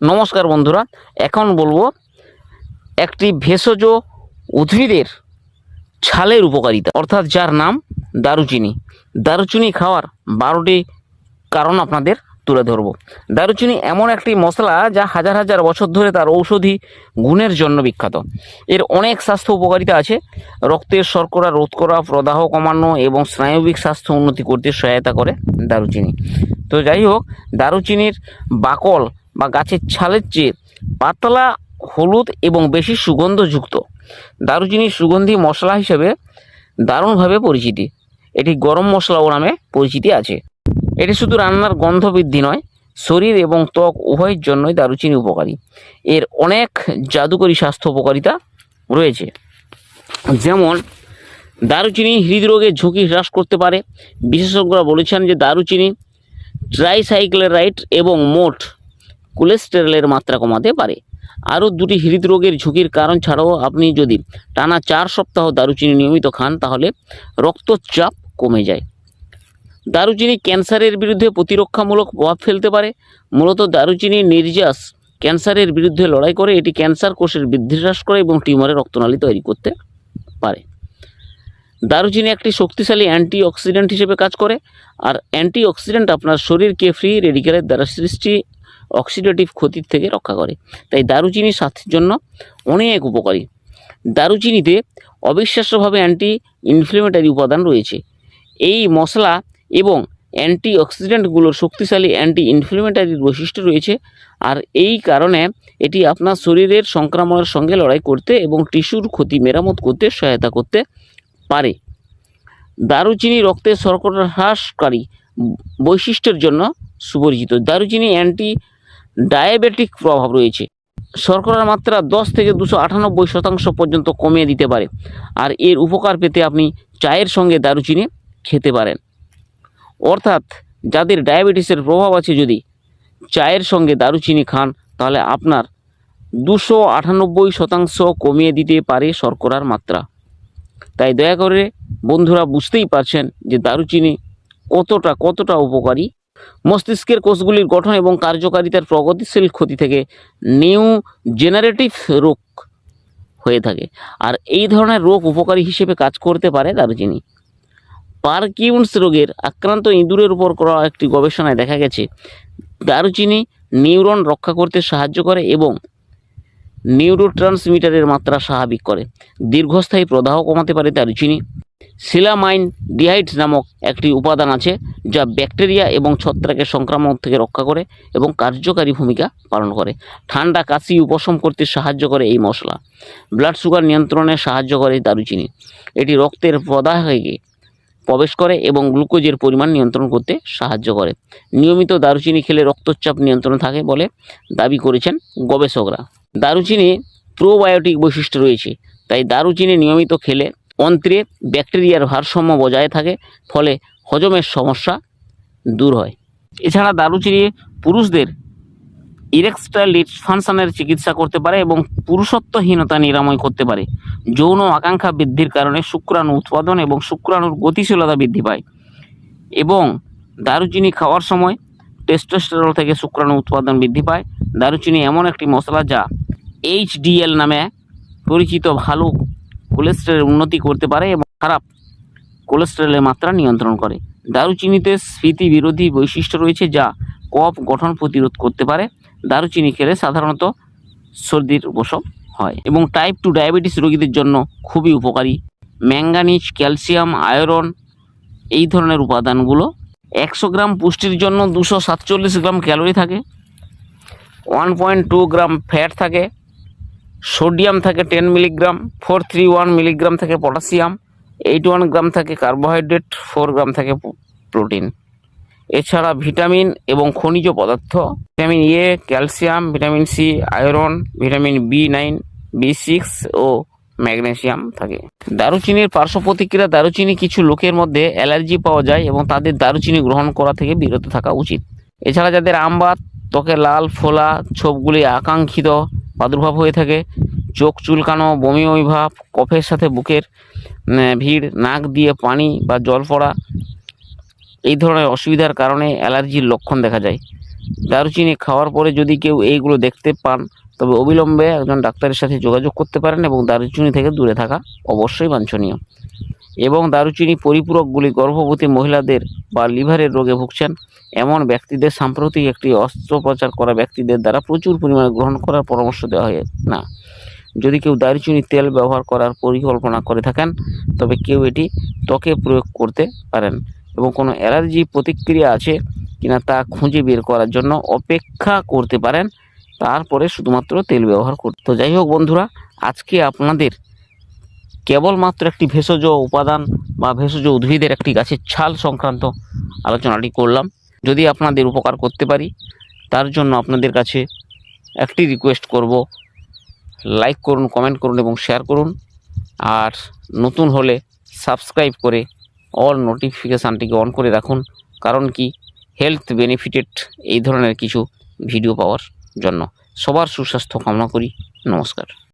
নমস্কার বন্ধুরা, এখন বলব একটি ভেষজ উদ্ভিদের ছালের উপকারিতা। অর্থাৎ যার নাম দারুচিনি। দারুচিনি খাওয়ার বারোটি কারণ আপনাদের তুলে ধরবো। দারুচিনি এমন একটি মশলা যা হাজার হাজার বছর ধরে তার ঔষধি গুণের জন্য বিখ্যাত। এর অনেক স্বাস্থ্য উপকারিতা আছে। রক্তের শর্করা রোধ করা প্রদাহ কমানো এবং স্নায়বিক স্বাস্থ্য উন্নতি করতে সহায়তা করে দারুচিনি। তো যাই হোক, দারুচিনির বাকল বা গাছের ছালের চেয়ে পাতলা, হলুদ এবং বেশি সুগন্ধযুক্ত। দারুচিনি সুগন্ধি মশলা হিসেবে দারুণভাবে পরিচিতি। এটি গরম মশলাও নামে পরিচিতি আছে। এটি শুধু রান্নার গন্ধ বৃদ্ধি নয়, শরীর এবং ত্বক উভয়ের জন্যই দারুচিনি উপকারী। এর অনেক জাদুকরী স্বাস্থ্য উপকারিতা রয়েছে। যেমন, দারুচিনি হৃদরোগের ঝুঁকি হ্রাস করতে পারে। বিশেষজ্ঞরা বলেছেন যে দারুচিনি ট্রাইসাইক্লেরাইট এবং মোট কোলেস্টেরলের মাত্রা কমাতে পারে। আরও দুটি হৃদরোগের ঝুঁকির কারণ ছাড়াও আপনি যদি টানা চার সপ্তাহ দারুচিনি নিয়মিত খান, তাহলে রক্তচাপ কমে যায়। দারুচিনি ক্যান্সারের বিরুদ্ধে প্রতিরক্ষামূলক প্রভাব ফেলতে পারে। মূলত দারুচিনি নির্যাস ক্যান্সারের বিরুদ্ধে লড়াই করে, এটি ক্যান্সার কোষের বৃদ্ধি হ্রাস করে এবং টিউমারের রক্তনালী তৈরি করতে পারে। দারুচিনি একটি শক্তিশালী অ্যান্টিঅক্সিডেন্ট হিসেবে কাজ করে, আর অ্যান্টিঅক্সিডেন্ট আপনার শরীরকে ফ্রি রেডিক্যালের দ্বারা সৃষ্টি অক্সিডেটিভ ক্ষতির থেকে রক্ষা করে। তাই দারুচিনি স্বাস্থ্যের জন্য অনেক উপকারী। দারুচিনিতে অবিশ্বাস্যভাবে অ্যান্টি ইনফ্লেমেটারি উপাদান রয়েছে। এই মশলা এবং অ্যান্টি অক্সিডেন্টগুলোর শক্তিশালী অ্যান্টি ইনফ্লেমেটারি বৈশিষ্ট্য রয়েছে। আর এই কারণে এটি আপনার শরীরের সংক্রমণের সঙ্গে লড়াই করতে এবং টিস্যুর ক্ষতি মেরামত করতে সহায়তা করতে পারে। দারুচিনি রক্তের শর্করা হ্রাসকারী বৈশিষ্ট্যের জন্য সুপরিচিত। দারুচিনি অ্যান্টি ডায়াবেটিক প্রভাব রয়েছে। শর্করার মাত্রা দশ থেকে দুশো আটানব্বই শতাংশ পর্যন্ত কমিয়ে দিতে পারে। আর এর উপকার পেতে আপনি চায়ের সঙ্গে দারুচিনি খেতে পারেন। অর্থাৎ যাদের ডায়াবেটিসের প্রভাব আছে যদি চায়ের সঙ্গে দারুচিনি খান, তাহলে আপনার দুশো আটানব্বই শতাংশ কমিয়ে দিতে পারে শর্করার মাত্রা। তাই দয়া করে বন্ধুরা বুঝতেই পারছেন যে দারুচিনি কতটা কতটা উপকারী মস্তিষ্কের কোষগুলির গঠন এবং কার্যকারিতার প্রগতিশীল ক্ষতি থেকে নিউ জেনারেটিভ রোগ হয়ে থাকে। আর এই ধরনের রোগ উপকারী হিসেবে কাজ করতে পারে দারুচিনি। পার্কিউন্স রোগের আক্রান্ত ইঁদুরের উপর করা একটি গবেষণায় দেখা গেছে, দারুচিনি নিউরন রক্ষা করতে সাহায্য করে এবং নিউরোট্রান্সমিটারের মাত্রা স্বাভাবিক করে। দীর্ঘস্থায়ী প্রদাহ কমাতে পারে দারুচিনি। সিলামাইন ডিহাইড নামক একটি উপাদান আছে, যা ব্যাকটেরিয়া এবং ছত্রাকের সংক্রমণ থেকে রক্ষা করে এবং কার্যকারী ভূমিকা পালন করে। ঠান্ডা কাশি উপশম করতে সাহায্য করে এই মশলা। ব্লাড সুগার নিয়ন্ত্রণে সাহায্য করে দারুচিনি। এটি রক্তের প্রদাহকে প্রবেশ করে এবং গ্লুকোজের পরিমাণ নিয়ন্ত্রণ করতে সাহায্য করে। নিয়মিত দারুচিনি খেলে রক্তচাপ নিয়ন্ত্রণ থাকে বলে দাবি করেছেন গবেষকরা। দারুচিনি প্রোবায়োটিক বৈশিষ্ট্য রয়েছে, তাই দারুচিনি নিয়মিত খেলে অন্ত্রে ব্যাকটেরিয়ার ভারসাম্য বজায় থাকে, ফলে হজমের সমস্যা দূর হয়। এছাড়া দারুচিনি পুরুষদের ইরেকস্টাইল ডিসফাংশনের চিকিৎসা করতে পারে এবং পুরুষত্বহীনতা নিরাময় করতে পারে। যৌন আকাঙ্ক্ষা বৃদ্ধির কারণে শুক্রাণু উৎপাদন এবং শুক্রাণুর গতিশীলতা বৃদ্ধি পায়। এবং দারুচিনি খাওয়ার সময় টেস্টোস্টেরল থেকে শুক্রাণু উৎপাদন বৃদ্ধি পায়। দারুচিনি এমন একটি মশলা যা এইচডিএল নামে পরিচিত ভালো কোলেস্টেরল উন্নতি করতে পারে এবং খারাপ কোলেস্টেরলের মাত্রা নিয়ন্ত্রণ করে। দারুচিনিতে স্মৃতি বিরোধী বৈশিষ্ট্য রয়েছে যা কফ গঠন প্রতিরোধ করতে পারে। দারুচিনি খেলে সাধারণত সর্দির উপশম হয় এবং টাইপ টু ডায়াবেটিস রোগীদের জন্য খুবই উপকারী। ম্যাঙ্গানিজ, ক্যালসিয়াম, আয়রন এই ধরনের উপাদানগুলো একশো গ্রাম পুষ্টির জন্য দুশো সাতচল্লিশ গ্রাম ক্যালোরি থাকে। One point two gram fat থাকে। সোডিয়াম থাকে ten milligram, four three one milligram থাকে পটাশিয়াম, এইট ওয়ান গ্রাম থাকে কার্বোহাইড্রেট, ফোর গ্রাম থাকে প্রোটিন। এছাড়া ভিটামিন এবং খনিজ পদার্থ, vitamin A, calcium, vitamin C, iron, vitamin B nine, B six O magnesium থাকে। দারুচিনির পার্শ্ব প্রতিক্রিয়া, দারুচিনি কিছু লোকের মধ্যে অ্যালার্জি পাওয়া যায় এবং তাদের দারুচিনি গ্রহণ করা থেকে বিরত থাকা উচিত। এছাড়া যাদের আমবাত ত্বকে লাল, ফোলা, ছোপগুলি আকাঙ্ক্ষিত প্রাদুর্ভাব হয়ে থাকে। চোখ চুলকানো, বমি বমি ভাব কফের সাথে বুকের ভিড়, নাক দিয়ে পানি বা জল পড়া, এই ধরনের অসুবিধার কারণে অ্যালার্জির লক্ষণ দেখা যায়। দারুচিনি খাওয়ার পরে যদি কেউ এইগুলো দেখতে পান, তবে অবিলম্বে একজন ডাক্তারের সাথে যোগাযোগ করতে পারেন এবং দারুচিনি থেকে দূরে থাকা অবশ্যই বাঞ্ছনীয়। এবং দারুচিনি পরিপূরকগুলি গর্ভবতী মহিলাদের বা লিভারের রোগে ভুগছেন। এমন ব্যক্তিদের সাম্প্রতিক একটি অস্ত্রোপচার করা ব্যক্তিদের দ্বারা প্রচুর পরিমাণে গ্রহণ করার পরামর্শ দেওয়া হয়। না, যদি কেউ দারুচিনি তেল ব্যবহার করার পরিকল্পনা করে থাকেন, তবে কেউ এটি ত্বকে প্রয়োগ করতে পারেন এবং কোনো অ্যালার্জি প্রতিক্রিয়া আছে কিনা তা খুঁজে বের করার জন্য অপেক্ষা করতে পারেন। তারপরে শুধুমাত্র তেল ব্যবহার করতে। যাই হোক বন্ধুরা, আজকে আপনাদের কেবলমাত্র একটি ভেষজ উপাদান বা ভেষজ উদ্ভিদের একটি গাছের ছাল সংক্রান্ত আলোচনাটি করলাম। যদি আপনাদের উপকার করতে পারি, তার জন্য আপনাদের কাছে একটি রিকোয়েস্ট করব। লাইক করুন কমেন্ট করুন এবং শেয়ার করুন। আর নতুন হলে সাবস্ক্রাইব করে অল নোটিফিকেশানটিকে অন করে রাখুন। কারণ কি? হেলথ বেনিফিটেড এই ধরনের কিছু ভিডিও পাওয়ার জন্য। সবার সুস্বাস্থ্য কামনা করি। নমস্কার।